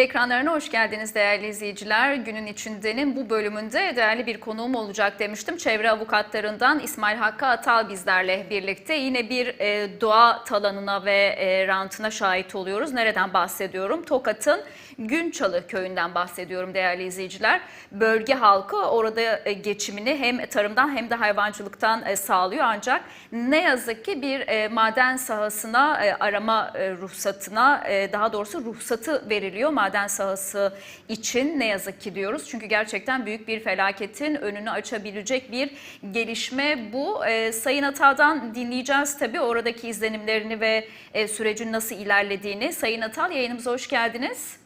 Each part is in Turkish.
Ekranlarına hoş geldiniz değerli izleyiciler. Günün içindenin bu bölümünde değerli bir konuğum olacak demiştim. Çevre avukatlarından İsmail Hakkı Atal bizlerle birlikte. Yine bir e, doğa talanına ve e, rantına şahit oluyoruz. Nereden bahsediyorum? Tokat'ın Günçalı köyünden bahsediyorum değerli izleyiciler. Bölge halkı orada e, geçimini hem tarımdan hem de hayvancılıktan e, sağlıyor. Ancak ne yazık ki bir e, maden sahasına arama ruhsatına daha doğrusu ruhsatı veriliyor maden sahası için ne yazık ki diyoruz. Çünkü gerçekten büyük bir felaketin önünü açabilecek bir gelişme bu. Sayın Atal'dan dinleyeceğiz tabii oradaki izlenimlerini ve sürecin nasıl ilerlediğini. Sayın Atal yayınımıza hoş geldiniz.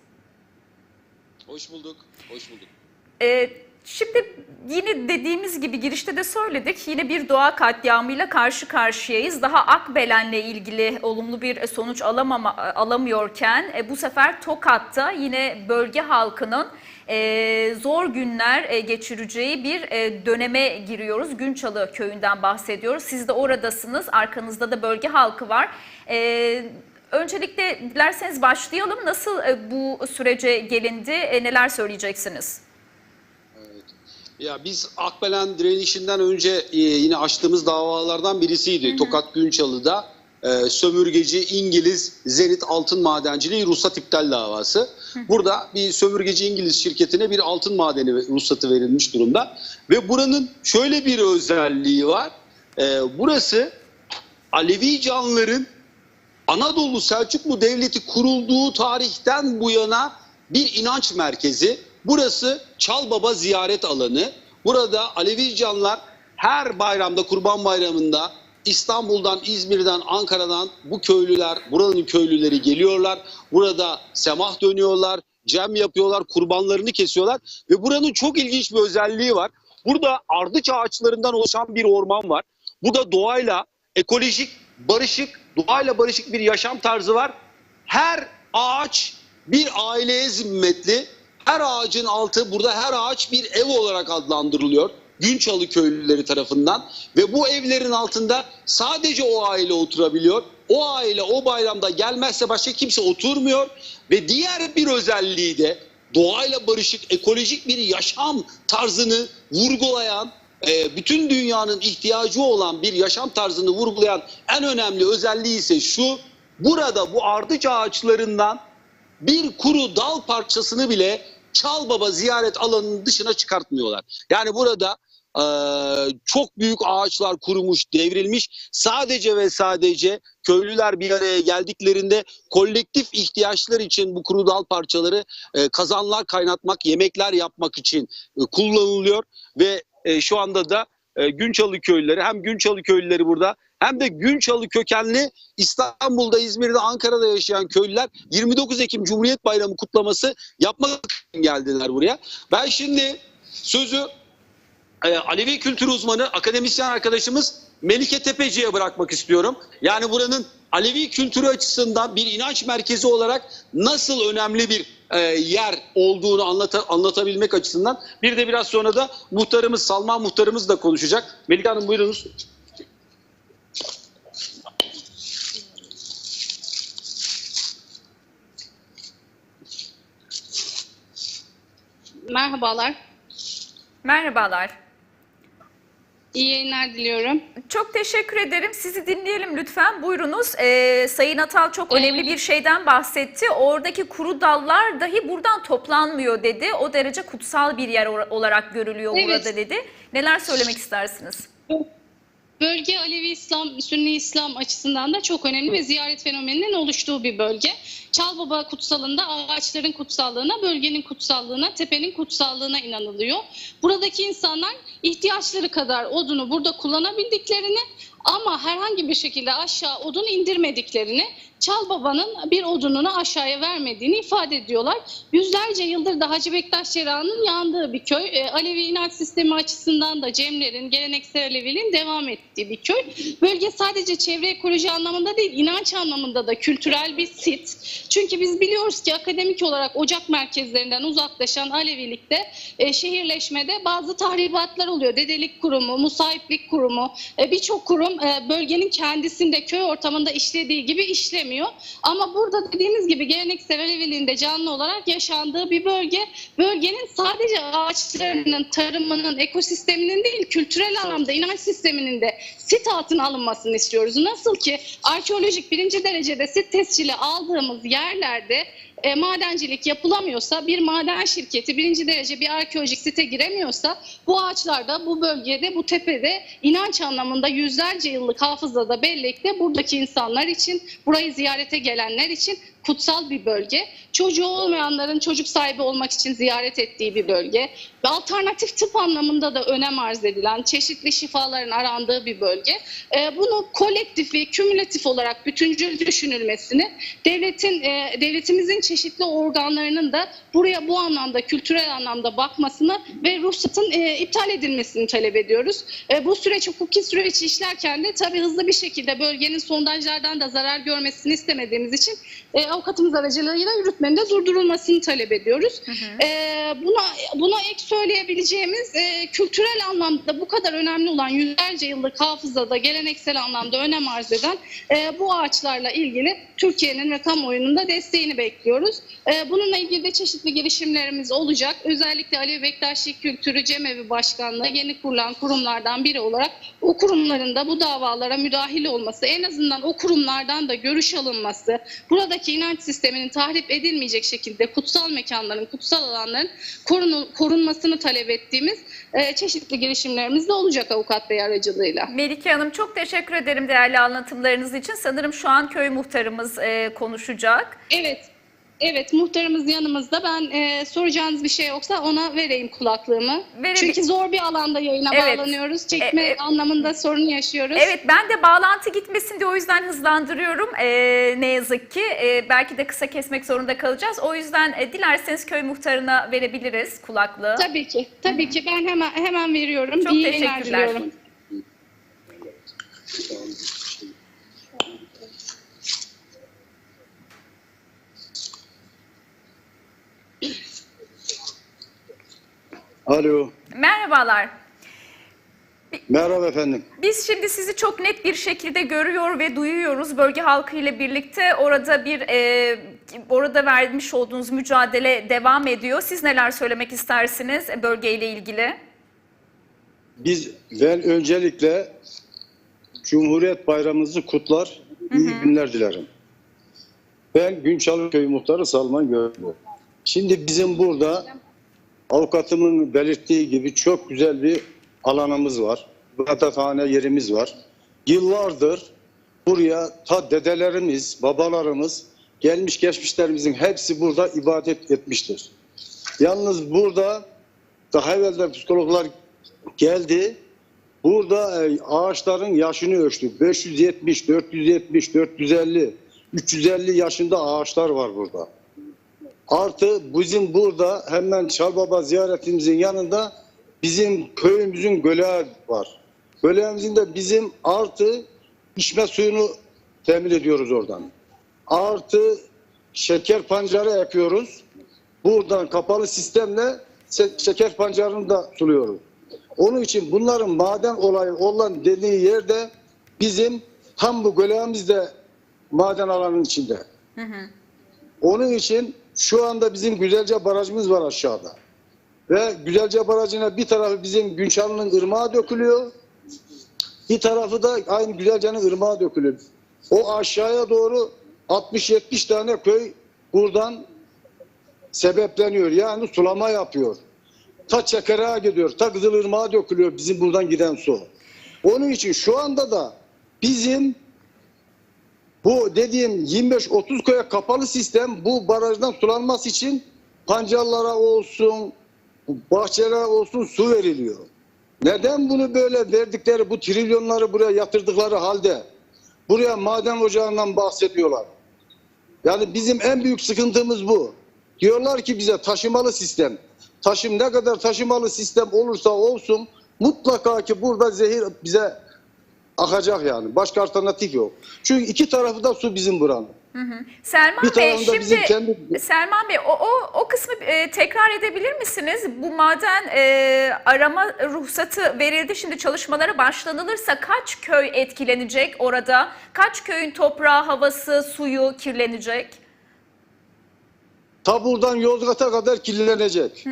Hoş bulduk. Hoş bulduk. Ee, şimdi yine dediğimiz gibi girişte de söyledik. Yine bir doğa katliamıyla karşı karşıyayız. Daha Akbelen'le ilgili olumlu bir sonuç alamama, alamıyorken e, bu sefer Tokat'ta yine bölge halkının e, zor günler e, geçireceği bir e, döneme giriyoruz. Günçalı köyünden bahsediyoruz. Siz de oradasınız. Arkanızda da bölge halkı var. E, Öncelikle dilerseniz başlayalım. Nasıl e, bu sürece gelindi? E, Neler söyleyeceksiniz? Ya biz Akbelen direnişinden önce e, yine açtığımız davalardan birisiydi. Tokat Günçalı'da e, sömürgeci İngiliz Zenit Altın Madenciliği ruhsat iptal davası. Burada bir sömürgeci İngiliz şirketine bir altın madeni ruhsatı verilmiş durumda. Ve buranın şöyle bir özelliği var. E, burası Alevi canlıların Anadolu Selçuklu Devleti kurulduğu tarihten bu yana bir inanç merkezi. Burası Çalbaba ziyaret alanı. Burada Alevi canlar her bayramda, Kurban Bayramı'nda İstanbul'dan, İzmir'den, Ankara'dan bu köylüler, buranın köylüleri geliyorlar. Burada semah dönüyorlar, cem yapıyorlar, kurbanlarını kesiyorlar. Ve buranın çok ilginç bir özelliği var. Burada ardıç ağaçlarından oluşan bir orman var. Bu da doğayla ekolojik, barışık, doğayla barışık bir yaşam tarzı var. Her ağaç bir aileye zimmetli. Her ağacın altı burada her ağaç bir ev olarak adlandırılıyor. Günçalı köylüleri tarafından ve bu evlerin altında sadece o aile oturabiliyor. O aile o bayramda gelmezse başka kimse oturmuyor ve diğer bir özelliği de doğayla barışık ekolojik bir yaşam tarzını vurgulayan e, bütün dünyanın ihtiyacı olan bir yaşam tarzını vurgulayan en önemli özelliği ise şu. Burada bu ardıç ağaçlarından bir kuru dal parçasını bile Çalbaba ziyaret alanının dışına çıkartmıyorlar. Yani burada e, çok büyük ağaçlar kurumuş, devrilmiş. Sadece ve sadece köylüler bir araya geldiklerinde kolektif ihtiyaçlar için bu kuru dal parçaları e, kazanlar kaynatmak, yemekler yapmak için e, kullanılıyor ve e, şu anda da e, Günçalı köylüleri hem Günçalı köylüleri burada hem de Günçalı kökenli İstanbul'da, İzmir'de, Ankara'da yaşayan köylüler 29 Ekim Cumhuriyet Bayramı kutlaması yapmak için geldiler buraya. Ben şimdi sözü e, Alevi kültür uzmanı, akademisyen arkadaşımız Melike Tepeci'ye bırakmak istiyorum. Yani buranın Alevi kültürü açısından bir inanç merkezi olarak nasıl önemli bir e, yer olduğunu anlata- anlatabilmek açısından. Bir de biraz sonra da muhtarımız, Salman muhtarımız da konuşacak. Melike Hanım buyurunuz. Merhabalar. Merhabalar. İyi yayınlar diliyorum. Çok teşekkür ederim. Sizi dinleyelim lütfen. Buyurunuz. Ee, Sayın Atal çok önemli bir şeyden bahsetti. Oradaki kuru dallar dahi buradan toplanmıyor dedi. O derece kutsal bir yer olarak görülüyor Evet. burada dedi. Neler söylemek istersiniz? Bölge Alevi İslam, Sünni İslam açısından da çok önemli ve ziyaret fenomeninin oluştuğu bir bölge. Çalbaba kutsalında ağaçların kutsallığına, bölgenin kutsallığına, tepenin kutsallığına inanılıyor. Buradaki insanlar ihtiyaçları kadar odunu burada kullanabildiklerini ama herhangi bir şekilde aşağı odun indirmediklerini, Çalbaba'nın bir odununu aşağıya vermediğini ifade ediyorlar. Yüzlerce yıldır da Hacı Bektaş Cerrah'ın yandığı bir köy. E, Alevi inanç sistemi açısından da Cemlerin, geleneksel Aleviliğin devam ettiği bir köy. Bölge sadece çevre ekoloji anlamında değil, inanç anlamında da kültürel bir sit. Çünkü biz biliyoruz ki akademik olarak ocak merkezlerinden uzaklaşan Alevilikte e, şehirleşmede bazı tahribatlar oluyor. Dedelik kurumu, musahiplik kurumu, e, birçok kurum e, bölgenin kendisinde köy ortamında işlediği gibi işlemiyor. Ama burada dediğimiz gibi geleneksel Aleviliğinde canlı olarak yaşandığı bir bölge. Bölgenin sadece ağaçlarının, tarımının, ekosisteminin değil kültürel anlamda inanç sisteminin de sit altına alınmasını istiyoruz. Nasıl ki arkeolojik birinci derecede sit tescili aldığımız yerlerde e, madencilik yapılamıyorsa bir maden şirketi birinci derece bir arkeolojik site giremiyorsa bu ağaçlarda bu bölgede bu tepede inanç anlamında yüzlerce yıllık hafızada bellekte buradaki insanlar için burayı ziyarete gelenler için kutsal bir bölge. Çocuğu olmayanların çocuk sahibi olmak için ziyaret ettiği bir bölge. Ve alternatif tıp anlamında da önem arz edilen çeşitli şifaların arandığı bir bölge. E, bunu kolektifi, kümülatif olarak bütüncül düşünülmesini devletin e, devletimizin çeşitli organlarının da buraya bu anlamda kültürel anlamda bakmasını ve ruhsatın e, iptal edilmesini talep ediyoruz. E, bu süreç hukuki süreç işlerken de tabii hızlı bir şekilde bölgenin sondajlardan da zarar görmesini istemediğimiz için e, avukatımız aracılığıyla yürütmenin de durdurulmasını talep ediyoruz. E, buna buna ek söyleyebileceğimiz e, kültürel anlamda bu kadar önemli olan yüzlerce yıllık hafızada geleneksel anlamda önem arz eden e, bu ağaçlarla ilgili Türkiye'nin ve kamuoyunun da desteğini bekliyoruz. E, bununla ilgili de çeşitli girişimlerimiz olacak. Özellikle Alevi Bektaşi Kültürü Cemevi Başkanlığı yeni kurulan kurumlardan biri olarak o kurumların da bu davalara müdahil olması, en azından o kurumlardan da görüş alınması, buradaki inanç sisteminin tahrip edilmeyecek şekilde kutsal mekanların, kutsal alanların korunmasını talep ettiğimiz e, çeşitli girişimlerimiz de olacak avukat bey aracılığıyla. Melike Hanım çok teşekkür ederim değerli anlatımlarınız için. Sanırım şu an köy muhtarımız e, konuşacak. Evet. Evet muhtarımız yanımızda. Ben e, soracağınız bir şey yoksa ona vereyim kulaklığımı. Verebil- Çünkü zor bir alanda yayına Evet. bağlanıyoruz. Çekme E, e- anlamında sorun yaşıyoruz. Evet ben de bağlantı gitmesin diye o yüzden hızlandırıyorum e, ne yazık ki. E, belki de kısa kesmek zorunda kalacağız. O yüzden e, dilerseniz köy muhtarına verebiliriz kulaklığı. Tabii ki. Tabii ki ben hemen hemen veriyorum. Çok İyi yayınlar teşekkürler. diliyorum. Alo. Merhabalar. Merhaba efendim. Biz şimdi sizi çok net bir şekilde görüyor ve duyuyoruz. Bölge halkı ile birlikte orada bir e, orada vermiş olduğunuz mücadele devam ediyor. Siz neler söylemek istersiniz bölgeyle ilgili? Biz ben öncelikle Cumhuriyet Bayramımızı kutlar. iyi günler dilerim. Ben Günçalı Köyü Muhtarı Salman Göğlü. Şimdi bizim burada avukatımın belirttiği gibi çok güzel bir alanımız var. Ibadethane yerimiz var. Yıllardır buraya ta dedelerimiz, babalarımız, gelmiş geçmişlerimizin hepsi burada ibadet etmiştir. Yalnız burada daha evvelden psikologlar geldi. Burada e, ağaçların yaşını ölçtü. 570, 470, 450, 350 yaşında ağaçlar var burada. Artı bizim burada hemen Çalbaba ziyaretimizin yanında bizim köyümüzün göleği var. Göleğimizin de bizim artı içme suyunu temin ediyoruz oradan. Artı şeker pancarı yapıyoruz. Buradan kapalı sistemle şeker pancarını da suluyoruz. Onun için bunların maden olayı olan dediği yerde bizim tam bu göleğimizde maden alanının içinde. Onun için şu anda bizim Güzelce Barajımız var aşağıda. Ve Güzelce Barajı'na bir tarafı bizim Günçalı'nın ırmağa dökülüyor. Bir tarafı da aynı Güzelce'nin ırmağa dökülüyor. O aşağıya doğru 60-70 tane köy buradan sebepleniyor. Yani sulama yapıyor. Ta Çekere'ye gidiyor. Ta Kızılırmak'a dökülüyor bizim buradan giden su. Onun için şu anda da bizim bu dediğim 25-30 köye kapalı sistem bu barajdan sulanması için pancarlara olsun, bahçelere olsun su veriliyor. Neden bunu böyle verdikleri bu trilyonları buraya yatırdıkları halde buraya maden ocağından bahsediyorlar? Yani bizim en büyük sıkıntımız bu. Diyorlar ki bize taşımalı sistem. Taşım ne kadar taşımalı sistem olursa olsun mutlaka ki burada zehir bize akacak yani. Başka alternatif yok. Çünkü iki tarafı da su bizim buranın. Selman Bir Bey şimdi bizim kendi- Selman Bey o, o, o kısmı e, tekrar edebilir misiniz? Bu maden e, arama ruhsatı verildi. Şimdi çalışmalara başlanılırsa kaç köy etkilenecek orada? Kaç köyün toprağı, havası, suyu kirlenecek? Ta buradan Yozgat'a kadar kirlenecek.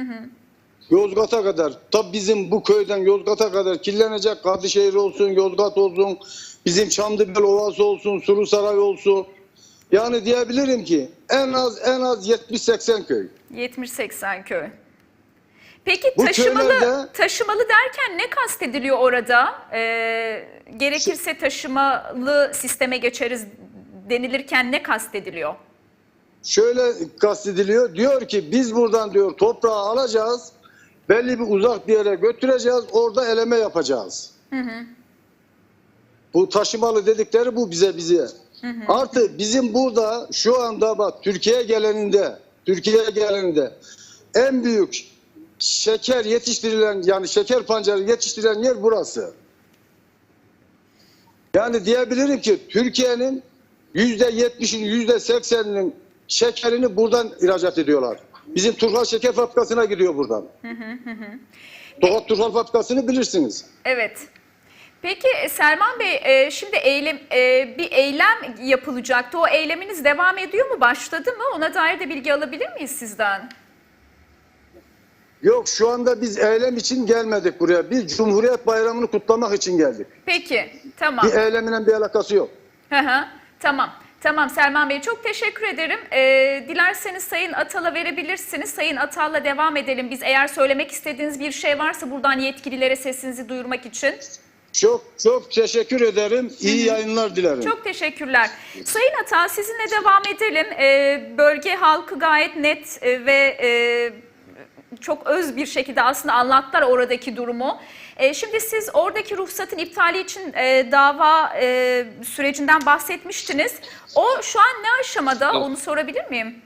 Yozgat'a kadar. Ta bizim bu köyden Yozgat'a kadar kirlenecek. Kadışehir olsun, Yozgat olsun, bizim Çamlıbel Ovası olsun, Sulusaray olsun. Yani diyebilirim ki en az en az 70-80 köy. 70-80 köy. Peki Bu taşımalı köylerde- taşımalı derken ne kastediliyor orada? Ee, gerekirse taşımalı sisteme geçeriz denilirken ne kastediliyor? Şöyle kastediliyor. Diyor ki biz buradan diyor toprağı alacağız. Belli bir uzak bir yere götüreceğiz. Orada eleme yapacağız. Bu taşımalı dedikleri bu bize bize. Artı bizim burada şu anda bak Türkiye geleninde Türkiye geleninde en büyük şeker yetiştirilen yani şeker pancarı yetiştirilen yer burası. Yani diyebilirim ki Türkiye'nin yüzde yetmişin yüzde sekseninin şekerini buradan ihracat ediyorlar. Bizim Turhal Şeker Fabrikası'na gidiyor buradan. Tokat Turhal Fabrikası'nı bilirsiniz. Evet. Peki e, Selman Bey e, şimdi eylem e, bir eylem yapılacaktı. O eyleminiz devam ediyor mu? Başladı mı? Ona dair de bilgi alabilir miyiz sizden? Yok şu anda biz eylem için gelmedik buraya. Biz Cumhuriyet Bayramı'nı kutlamak için geldik. Peki. Tamam. Bir eylemle bir alakası yok. Hı hı. Tamam. Tamam Selman Bey çok teşekkür ederim. Ee, dilerseniz Sayın Atal'a verebilirsiniz. Sayın Atal'la devam edelim. Biz eğer söylemek istediğiniz bir şey varsa buradan yetkililere sesinizi duyurmak için. Çok çok teşekkür ederim. İyi yayınlar dilerim. Çok teşekkürler. Sayın Atal sizinle devam edelim. Ee, bölge halkı gayet net e, ve e, çok öz bir şekilde aslında anlattılar oradaki durumu. E, şimdi siz oradaki ruhsatın iptali için e, dava e, sürecinden bahsetmiştiniz. O şu an ne aşamada Evet. onu sorabilir miyim?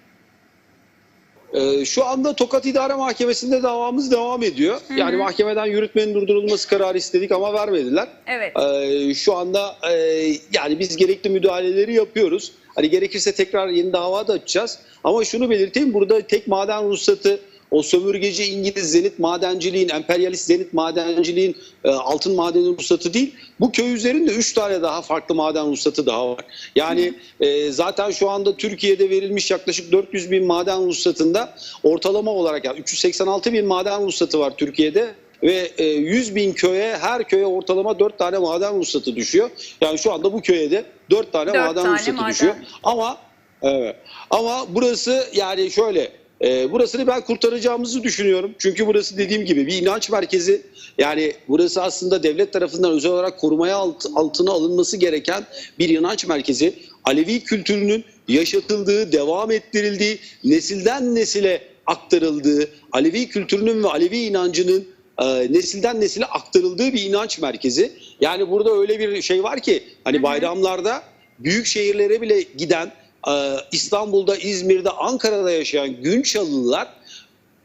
Ee, şu anda Tokat İdare Mahkemesi'nde davamız devam ediyor. Yani mahkemeden yürütmenin durdurulması kararı istedik ama vermediler. Evet. Ee, şu anda e, yani biz gerekli müdahaleleri yapıyoruz. Hani gerekirse tekrar yeni dava da açacağız. Ama şunu belirteyim burada tek maden ruhsatı o sömürgeci İngiliz zenit madenciliğin, emperyalist zenit madenciliğin e, altın madeni ruhsatı değil. Bu köy üzerinde 3 tane daha farklı maden ruhsatı daha var. Yani e, zaten şu anda Türkiye'de verilmiş yaklaşık 400 bin maden ruhsatında ortalama olarak yani 386 bin maden ruhsatı var Türkiye'de ve e, 100 bin köye her köye ortalama 4 tane maden ruhsatı düşüyor. Yani şu anda bu köye de 4 tane Dört maden tane ruhsatı maden. düşüyor. Ama evet. Ama burası yani şöyle e, burasını ben kurtaracağımızı düşünüyorum. Çünkü burası dediğim gibi bir inanç merkezi. Yani burası aslında devlet tarafından özel olarak korumaya alt, altına alınması gereken bir inanç merkezi. Alevi kültürünün yaşatıldığı, devam ettirildiği, nesilden nesile aktarıldığı, Alevi kültürünün ve Alevi inancının e, nesilden nesile aktarıldığı bir inanç merkezi. Yani burada öyle bir şey var ki hani bayramlarda büyük şehirlere bile giden İstanbul'da, İzmir'de, Ankara'da yaşayan Günçalılar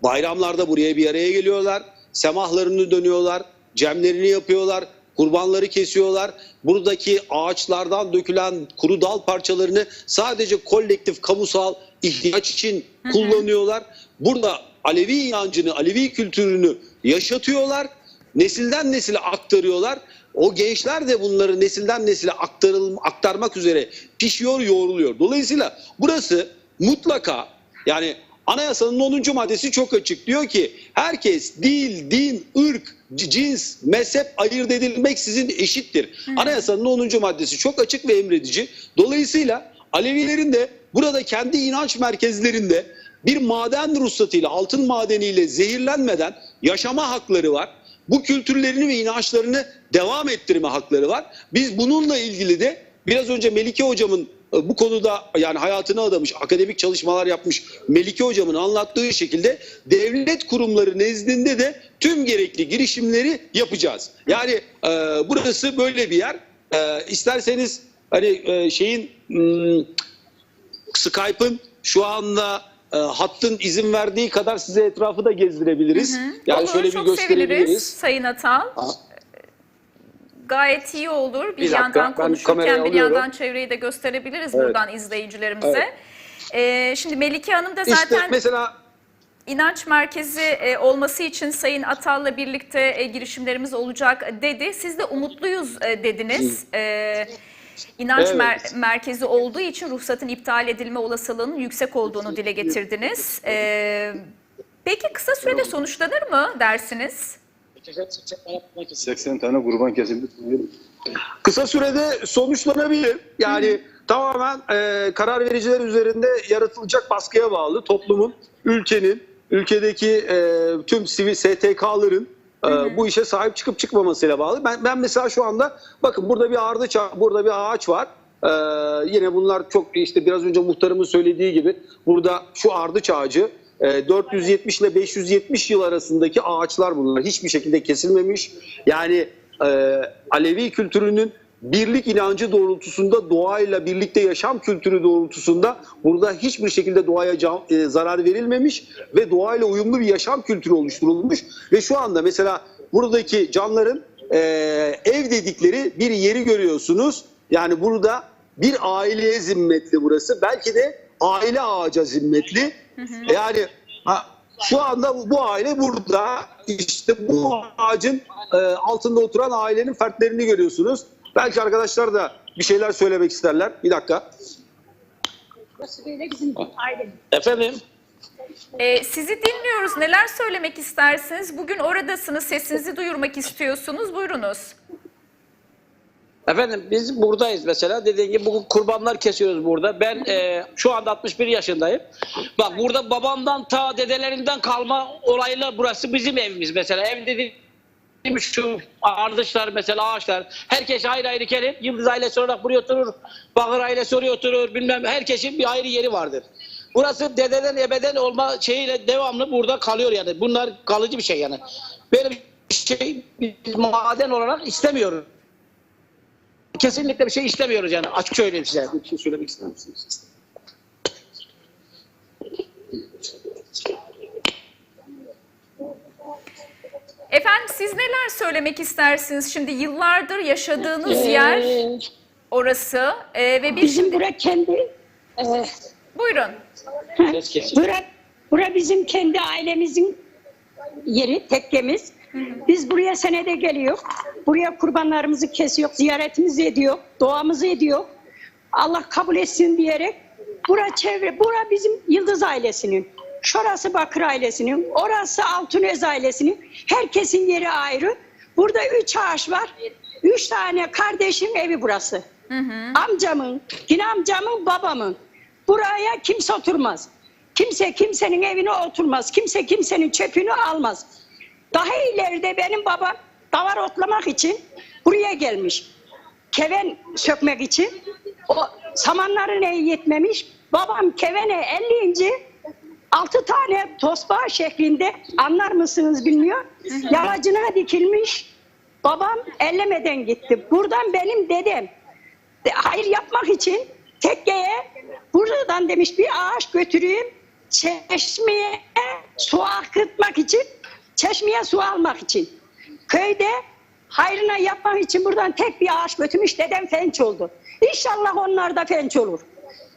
bayramlarda buraya bir araya geliyorlar. Semahlarını dönüyorlar, cemlerini yapıyorlar, kurbanları kesiyorlar. Buradaki ağaçlardan dökülen kuru dal parçalarını sadece kolektif kamusal ihtiyaç için kullanıyorlar. Burada Alevi inancını, Alevi kültürünü yaşatıyorlar. Nesilden nesile aktarıyorlar. O gençler de bunları nesilden nesile aktarıl, aktarmak üzere pişiyor, yoğruluyor. Dolayısıyla burası mutlaka yani Anayasanın 10. maddesi çok açık. Diyor ki herkes dil, din, ırk, cins, mezhep ayırt edilmeksizin eşittir. Anayasanın 10. maddesi çok açık ve emredici. Dolayısıyla Alevilerin de burada kendi inanç merkezlerinde bir maden ruhsatıyla, altın madeniyle zehirlenmeden yaşama hakları var. Bu kültürlerini ve inançlarını devam ettirme hakları var. Biz bununla ilgili de biraz önce Melike hocamın e, bu konuda yani hayatını adamış, akademik çalışmalar yapmış Melike hocamın anlattığı şekilde devlet kurumları nezdinde de tüm gerekli girişimleri yapacağız. Yani e, burası böyle bir yer. E, isterseniz hani e, şeyin hmm, Skype'ın şu anda e, hattın izin verdiği kadar size etrafı da gezdirebiliriz. Yani Olur, şöyle bir gösterebiliriz. Sayın Atal. Ha. gayet iyi olur. Bir, Bir dakika, yandan kamerayı konuşurken bir yandan çevreyi de gösterebiliriz Evet. buradan izleyicilerimize. Ee, şimdi Melike Hanım da İşte zaten mesela inanç merkezi e, olması için Sayın Atal'la birlikte e, girişimlerimiz olacak dedi. Siz de umutluyuz e, dediniz. E, inanç Evet. mer- merkezi olduğu için ruhsatın iptal edilme olasılığının yüksek olduğunu dile getirdiniz. E, peki kısa sürede sonuçlanır mı dersiniz? 80 tane kurban kesildi. kısa sürede sonuçlanabilir. Yani tamamen e, karar vericiler üzerinde yaratılacak baskıya bağlı. Toplumun, ülkenin, ülkedeki e, tüm sivil STK'ların e, bu işe sahip çıkıp çıkmamasıyla bağlı. Ben, ben mesela şu anda bakın burada bir ardıç, burada bir ağaç var. E, yine bunlar çok işte biraz önce muhtarımın söylediği gibi burada şu ardıç ağacı e, 470 ile 570 yıl arasındaki ağaçlar bunlar. Hiçbir şekilde kesilmemiş. Yani e, Alevi kültürünün birlik inancı doğrultusunda doğayla birlikte yaşam kültürü doğrultusunda burada hiçbir şekilde doğaya e, zarar verilmemiş ve doğayla uyumlu bir yaşam kültürü oluşturulmuş ve şu anda mesela buradaki canların e, ev dedikleri bir yeri görüyorsunuz. Yani burada bir aileye zimmetli burası. Belki de aile ağaca zimmetli. Yani ha, şu anda bu- bu aile burada. İşte bu ağacın e, altında oturan ailenin fertlerini görüyorsunuz. Belki arkadaşlar da bir şeyler söylemek isterler. Bir dakika. Efendim? E, sizi dinliyoruz. Neler söylemek istersiniz? Bugün oradasınız. Sesinizi duyurmak istiyorsunuz. Buyurunuz. Efendim biz buradayız mesela. Dediğim gibi bugün kurbanlar kesiyoruz burada. Ben e, şu anda 61 yaşındayım. Bak burada babamdan ta dedelerinden kalma olayla burası bizim evimiz mesela. Ev dediğim şu ardışlar mesela ağaçlar. Herkes ayrı ayrı gelir. Yıldız ailesi olarak buraya oturur. Bakır ailesi oraya oturur. Bilmem herkesin bir ayrı yeri vardır. Burası dededen ebeden olma şeyiyle devamlı burada kalıyor yani. Bunlar kalıcı bir şey yani. Böyle bir şey biz maden olarak istemiyoruz. Kesinlikle bir şey istemiyoruz yani. Açık söyleyeyim size. Bir şey söylemek ister? Efendim siz neler söylemek istersiniz? Şimdi yıllardır yaşadığınız yer Ee, orası e, ve bir Bizim bura kendi e, buyurun. Bura, bura bizim kendi ailemizin yeri, tekkemiz. Biz buraya senede geliyor. Buraya kurbanlarımızı kesiyor, ziyaretimizi ediyor, duamızı ediyor. Allah kabul etsin diyerek bura çevre, bura bizim Yıldız ailesinin. Şurası Bakır ailesinin, orası Altınöz ailesinin. Herkesin yeri ayrı. Burada üç ağaç var. Üç tane kardeşim evi burası. Amcamın, yine amcamın, babamın. Buraya kimse oturmaz. Kimse kimsenin evine oturmaz. Kimse kimsenin çöpünü almaz. Daha ileride benim babam davar otlamak için buraya gelmiş. Keven sökmek için. O samanları ne yetmemiş. Babam kevene 50. altı tane tosbağa şeklinde anlar mısınız bilmiyor. Yamacına dikilmiş. Babam ellemeden gitti. Buradan benim dedem de- hayır yapmak için tekkeye buradan demiş bir ağaç götüreyim çeşmeye su akıtmak için çeşmeye su almak için köyde hayrına yapmak için buradan tek bir ağaç götürmüş dedem fenç oldu. İnşallah onlar da fenç olur.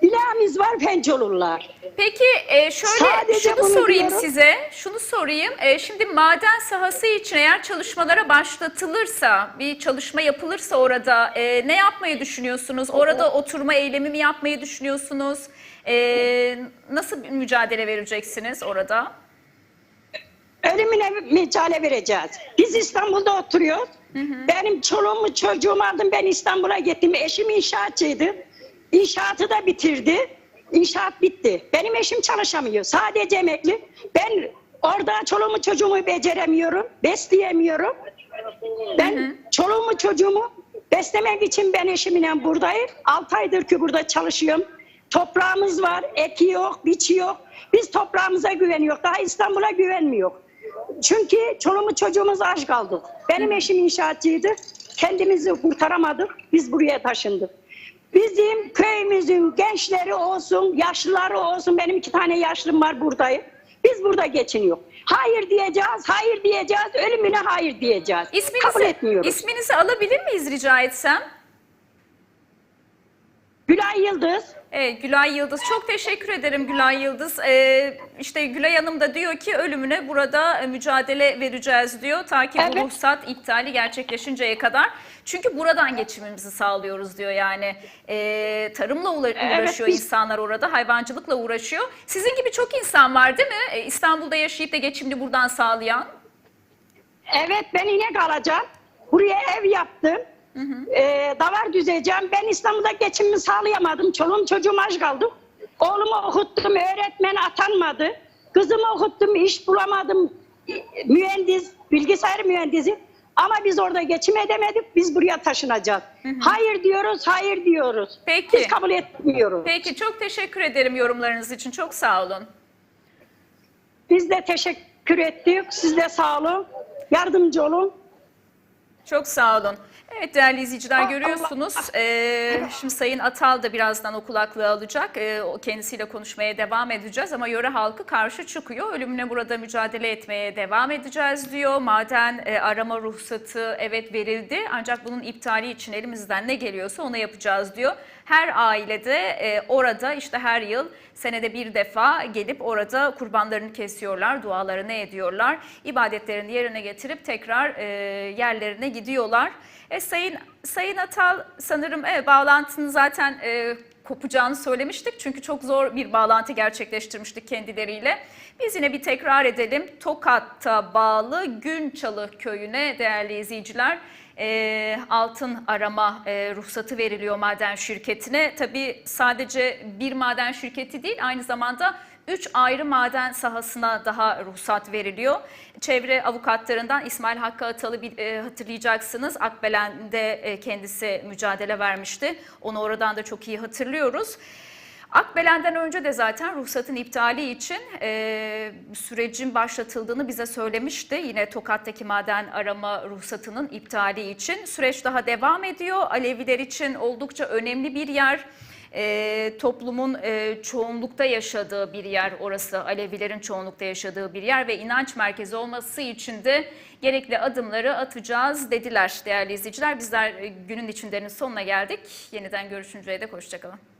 İlahımız var fenç olurlar. Peki e, şöyle Sadece şunu bunu sorayım diyorum. size. Şunu sorayım. E, şimdi maden sahası için eğer çalışmalara başlatılırsa, bir çalışma yapılırsa orada e, ne yapmayı düşünüyorsunuz? Orada oturma eylemi mi yapmayı düşünüyorsunuz? E, nasıl bir mücadele vereceksiniz orada? ölümüne mücadele vereceğiz. Biz İstanbul'da oturuyoruz. Benim çoluğumu çocuğumu aldım ben İstanbul'a gittim. Eşim inşaatçıydı. İnşaatı da bitirdi. İnşaat bitti. Benim eşim çalışamıyor. Sadece emekli. Ben orada çoluğumu çocuğumu beceremiyorum. Besleyemiyorum. Ben çoluğumu çocuğumu beslemek için ben eşimle buradayım. 6 aydır ki burada çalışıyorum. Toprağımız var, eki yok, biçi yok. Biz toprağımıza güveniyoruz. Daha İstanbul'a güvenmiyor. Çünkü çoluğumuz çocuğumuz aç kaldık. Benim eşim inşaatçıydı. Kendimizi kurtaramadık. Biz buraya taşındık. Bizim köyümüzün gençleri olsun, yaşlıları olsun. Benim iki tane yaşlım var buradayım. Biz burada geçiniyor. Hayır diyeceğiz, hayır diyeceğiz, ölümüne hayır diyeceğiz. Kabul İsminizi, etmiyoruz. isminizi alabilir miyiz rica etsem? Gülay Yıldız, Evet, Gülay Yıldız. Çok teşekkür ederim Gülay Yıldız. Ee, işte Gülay Hanım da diyor ki ölümüne burada e, mücadele vereceğiz diyor. Ta ki bu Evet. ruhsat iptali gerçekleşinceye kadar. Çünkü buradan geçimimizi sağlıyoruz diyor yani. Ee, tarımla Evet, uğraşıyor biz- insanlar orada, hayvancılıkla uğraşıyor. Sizin gibi çok insan var değil mi? Ee, İstanbul'da yaşayıp da geçimini buradan sağlayan. evet ben inek alacağım. Buraya ev yaptım. Ee, davar düzeceğim. Ben İstanbul'da geçimimi sağlayamadım. Çoluğum çocuğum aç kaldı. Oğlumu okuttum, öğretmen atanmadı. Kızımı okuttum, iş bulamadım. Mühendis, bilgisayar mühendisi. Ama biz orada geçim edemedik, biz buraya taşınacağız. Hayır diyoruz, hayır diyoruz. Peki. Biz kabul etmiyoruz. Peki çok teşekkür ederim yorumlarınız için. Çok sağ olun. Biz de teşekkür ettik. Siz de sağ olun. Yardımcı olun. Çok sağ olun. Evet değerli izleyiciler Allah- görüyorsunuz. Ee, şimdi Sayın Atal da birazdan o kulaklığı alacak. Ee, kendisiyle konuşmaya devam edeceğiz ama yöre halkı karşı çıkıyor. Ölümüne burada mücadele etmeye devam edeceğiz diyor. Maden e, arama ruhsatı evet verildi ancak bunun iptali için elimizden ne geliyorsa onu yapacağız diyor. Her ailede e, orada işte her yıl senede bir defa gelip orada kurbanlarını kesiyorlar, dualarını ediyorlar, ibadetlerini yerine getirip tekrar e, yerlerine gidiyorlar. E, Sayın Sayın Atal sanırım evet, bağlantının zaten e, kopacağını söylemiştik. Çünkü çok zor bir bağlantı gerçekleştirmiştik kendileriyle. Biz yine bir tekrar edelim. Tokat'ta bağlı Günçalı köyüne değerli izleyiciler e, altın arama e, ruhsatı veriliyor maden şirketine. Tabii sadece bir maden şirketi değil aynı zamanda 3 ayrı maden sahasına daha ruhsat veriliyor. Çevre avukatlarından İsmail Hakkı Atalı e, hatırlayacaksınız. Akbelen'de e, kendisi mücadele vermişti. Onu oradan da çok iyi hatırlıyoruz. Akbelen'den önce de zaten ruhsatın iptali için e, sürecin başlatıldığını bize söylemişti. Yine Tokat'taki maden arama ruhsatının iptali için. Süreç daha devam ediyor. Aleviler için oldukça önemli bir yer. E, toplumun e, çoğunlukta yaşadığı bir yer orası. Alevilerin çoğunlukta yaşadığı bir yer ve inanç merkezi olması için de gerekli adımları atacağız dediler değerli izleyiciler. Bizler e, günün içindenin sonuna geldik. Yeniden görüşünceye dek hoşçakalın.